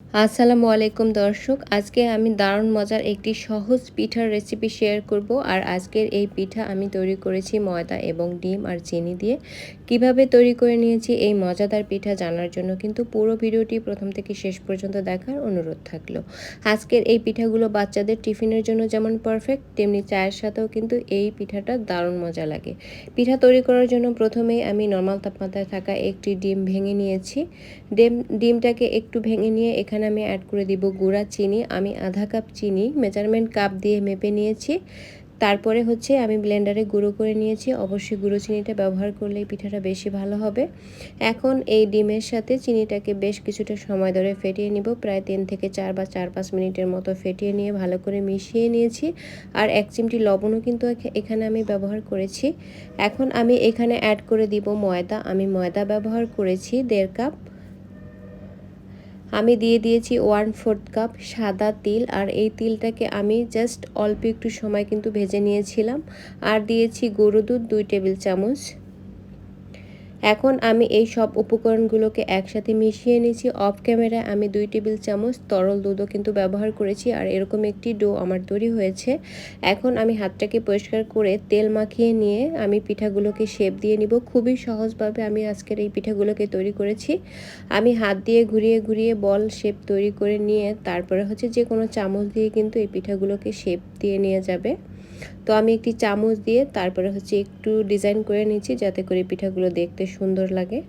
আসসালামু আলাইকুম দর্শক, আজকে আমি দারুণ মজার একটি সহজ পিঠার রেসিপি শেয়ার করব আর আজকের এই পিঠা আমি তৈরি করেছি ময়দা এবং ডিম আর চিনি দিয়ে। কীভাবে তৈরি করে নিয়েছি এই মজাদার পিঠা জানার জন্য কিন্তু পুরো ভিডিওটি প্রথম থেকে শেষ পর্যন্ত দেখার অনুরোধ থাকল। আজকের এই পিঠাগুলো বাচ্চাদের টিফিনের জন্য যেমন পারফেক্ট তেমনি চায়ের সাথেও কিন্তু এই পিঠাটা দারুণ মজা লাগে। পিঠা তৈরি করার জন্য প্রথমেই আমি নর্মাল তাপমাত্রায় থাকা একটি ডিম ভেঙে নিয়েছি। ডিম, ডিমটাকে একটু ভেঙে নিয়ে এখানে আমি অ্যাড করে দিব গুঁড়া চিনি, আমি আধা কাপ চিনি মেজারমেন্ট কাপ দিয়ে মেপে নিয়েছি। তারপরে হচ্ছে আমি ব্লেন্ডারে গুঁড়ো করে নিয়েছি, অবশ্যই গুঁড়ো চিনিটা ব্যবহার করলে পিঠাটা বেশি ভালো হবে। এখন এই ডিমের সাথে চিনিটাকে বেশ কিছুটা সময় ধরে ফেটিয়ে নিব, প্রায় তিন থেকে চার বা চার পাঁচ মিনিটের মতো ফেটিয়ে নিয়ে ভালো করে মিশিয়ে নিয়েছি। আর এক চিমটি লবণও কিন্তু এখানে আমি ব্যবহার করেছি। এখন আমি এখানে অ্যাড করে দিব ময়দা, আমি ময়দা ব্যবহার করেছি দেড় কাপ আমি দিয়ে দিয়েছি ওয়ান ফোর্থ কাপ সাদা তিল, আর এই তিলটাকে আমি জাস্ট অল্প একটু সময় কিন্তু ভেজে নিয়েছিলাম। আর দিয়েছি গরু দুধ, দুই টেবিল চামচ। এখন আমি এই সব উপকরণগুলোকে একসাথে মিশিয়ে নিয়েছি। অফ ক্যামেরায় আমি দুই টেবিল চামচ তরল দুধও কিন্তু ব্যবহার করেছি আর এরকম একটি ডো আমার তৈরি হয়েছে। এখন আমি হাতটাকে পরিষ্কার করে তেল মাখিয়ে নিয়ে আমি পিঠাগুলোকে শেপ দিয়ে নিব। খুবই সহজভাবে আমি আজকের এই পিঠাগুলোকে তৈরি করেছি। আমি হাত দিয়ে ঘুরিয়ে ঘুরিয়ে বল শেপ তৈরি করে নিয়ে তারপরে হচ্ছে যে কোনো চামচ দিয়ে কিন্তু এই পিঠাগুলোকে শেপ দিয়ে নিয়ে যাবে। তো আমি একটি চামচ দিয়ে তারপরে হচ্ছে একটু ডিজাইন করে নিচ্ছি যাতে করে পিঠাগুলো দেখতে সুন্দর লাগে।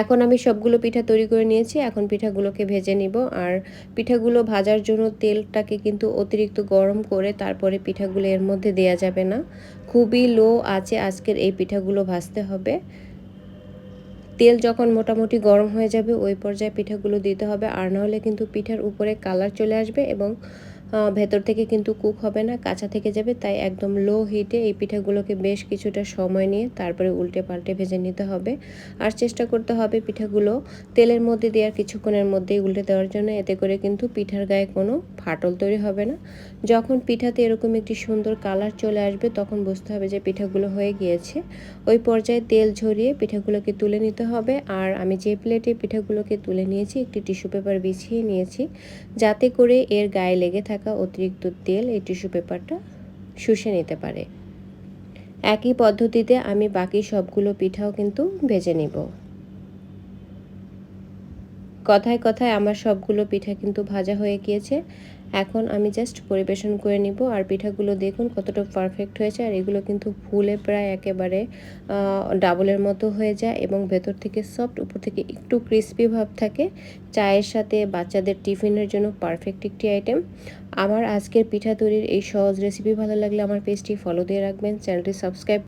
এখন আমি সবগুলো পিঠা তৈরি করে নিয়েছি, এখন পিঠাগুলোকে ভেজে নিব। আর পিঠাগুলো ভাজার জন্য তেলটাকে কিন্তু অতিরিক্ত গরম করে তারপরে পিঠাগুলো এর মধ্যে দেয়া যাবে না। খুবই লো আছে আজকের এই পিঠাগুলো ভাজতে হবে। তেল যখন মোটামুটি গরম হয়ে যাবে ওই পর্যায়ে পিঠাগুলো দিতে হবে। আর নাহলে কিন্তু পিঠার উপরে কালার চলে আসবে এবং ভেতর থেকে কিন্তু কুক হবে না, কাঁচা থেকে যাবে, তাই একদম লো হিটে এই পিঠাগুলোকে বেশ কিছুটা সময় নিয়ে তারপরে উল্টে পাল্টে ভেজে নিতে হবে। আর চেষ্টা করতে হবে পিঠাগুলো তেলের মধ্যে দেওয়ার কিছুক্ষণের মধ্যেই উল্টে দেওয়ার জন্য, এতে করে কিন্তু পিঠার গায়ে কোনো ফাটল তৈরি হবে না। যখন পিঠাতে এরকম একটি সুন্দর কালার চলে আসবে, তখন বুঝতে হবে যে পিঠাগুলো হয়ে গিয়েছে। ওই পর্যায়ে তেল ঝরিয়ে পিঠাগুলোকে তুলে নিতে হবে। আর আমি যে প্লেটে পিঠাগুলোকে তুলে নিয়েছি, একটি টিস্যু পেপার বিছিয়ে নিয়েছি, যাতে করে এর গায়ে লেগে থাকে থাকা অতিরিক্ত তেল এই টিস্যু পেপারটা শুষে নিতে পারে। একই পদ্ধতিতে আমি বাকি সবগুলো পিঠাও কিন্তু ভেজে নিব। কথায় কথায় আমার সবগুলো পিঠা কিন্তু ভাজা হয়ে গিয়েছে। এখন আমি জাস্ট পরিবেশন করে নিব। আর পিঠাগুলো দেখুন কতটা পারফেক্ট হয়েছে। আর এগুলো কিন্তু ফুলে প্রায় একেবারে ডাবলের মতো হয়ে যায় এবং ভেতর থেকে সফট উপর থেকে একটু ক্রিস্পি ভাব থাকে। চায়ের সাথে বাচ্চাদের টিফিনের জন্য পারফেক্ট একটি আইটেম আমার আজকের পিঠা তৈরির এই সহজ রেসিপি ভালো লাগলে আমার পেজটি ফলো দিয়ে রাখবেন। চ্যানেলটি সাবস্ক্রাইব